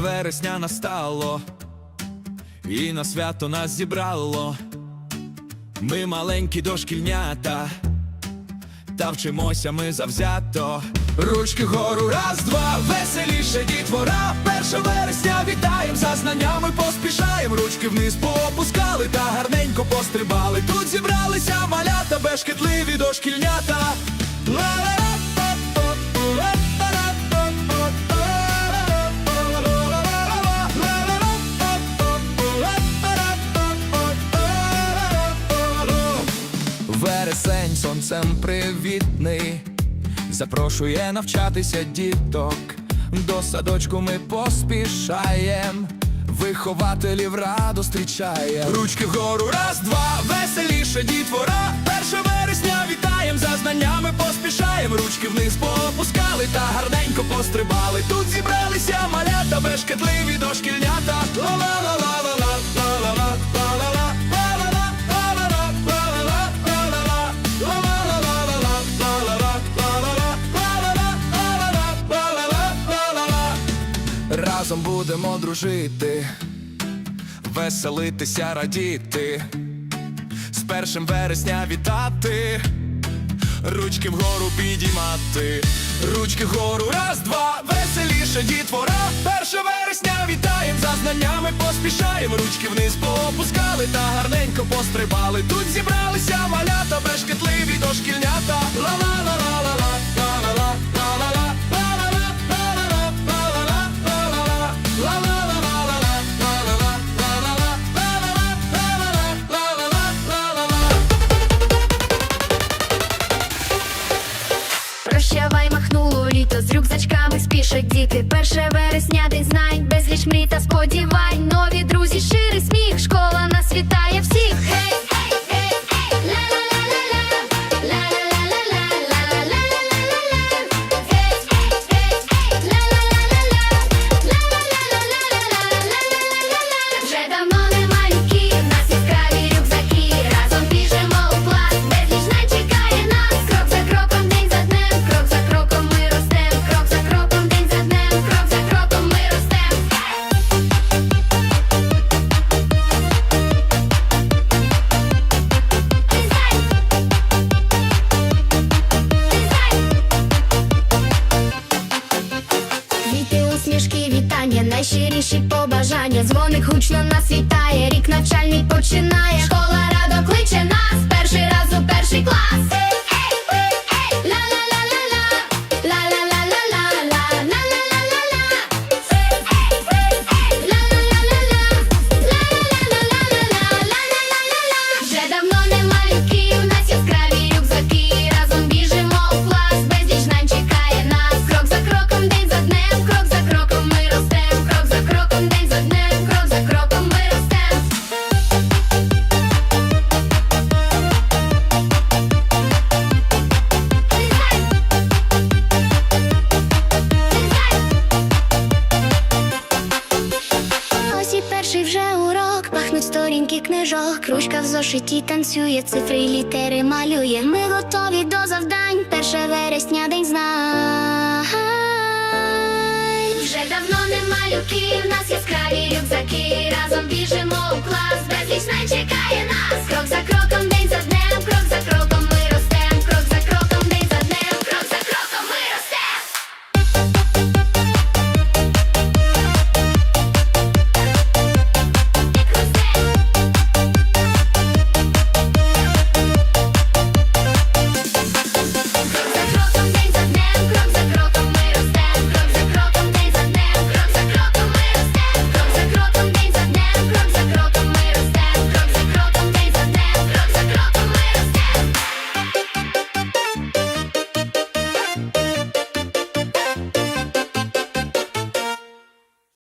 вересня настало, і на свято нас зібрало. Ми маленькі дошкільнята, та вчимося ми завзято. Ручки вгору, раз, два, веселіше дітвора. Перше вересня вітаєм, за знаннями поспішаєм. Ручки вниз поопускали та гарненько пострибали. Тут зібралися малята, бешкетливі дошкільнята. Вересень сонцем привітний, запрошує навчатися діток. До садочку ми поспішаєм, вихователів радо зустрічаєм. Ручки вгору, раз, два, веселіше дітвора. Перше вересня вітаєм, за знаннями поспішаєм. Ручки вниз поопускали та гарненько пострибали. Тут зібралися малята, бешкетливі дошкільнята. Будемо дружити, веселитися, радіти, з першим вересня вітати, ручки вгору підіймати, ручки вгору, раз, два, веселіше дітвора. Перше вересня вітаєм, за знаннями поспішаєм, ручки вниз поопускали та гарненько пострибали. Тут зібралися малята, бешкетливі дошкільнята. Ла-ла-ла-ла-ла-ла, ла-ла-ла, ла-ла-ла, діти. Перше вересня, день знань, безліч мрій найщиріші побажання. Дзвоник гучно нас вітає, рік навчальний починає. Школа радо кличе нас, перший раз у перший клас. Книжок, кружка в зошиті танцює, цифри й літери малює. Ми готові до завдань, перше вересня день знань. Вже давно нема люків, нас яскраві рюкзаки.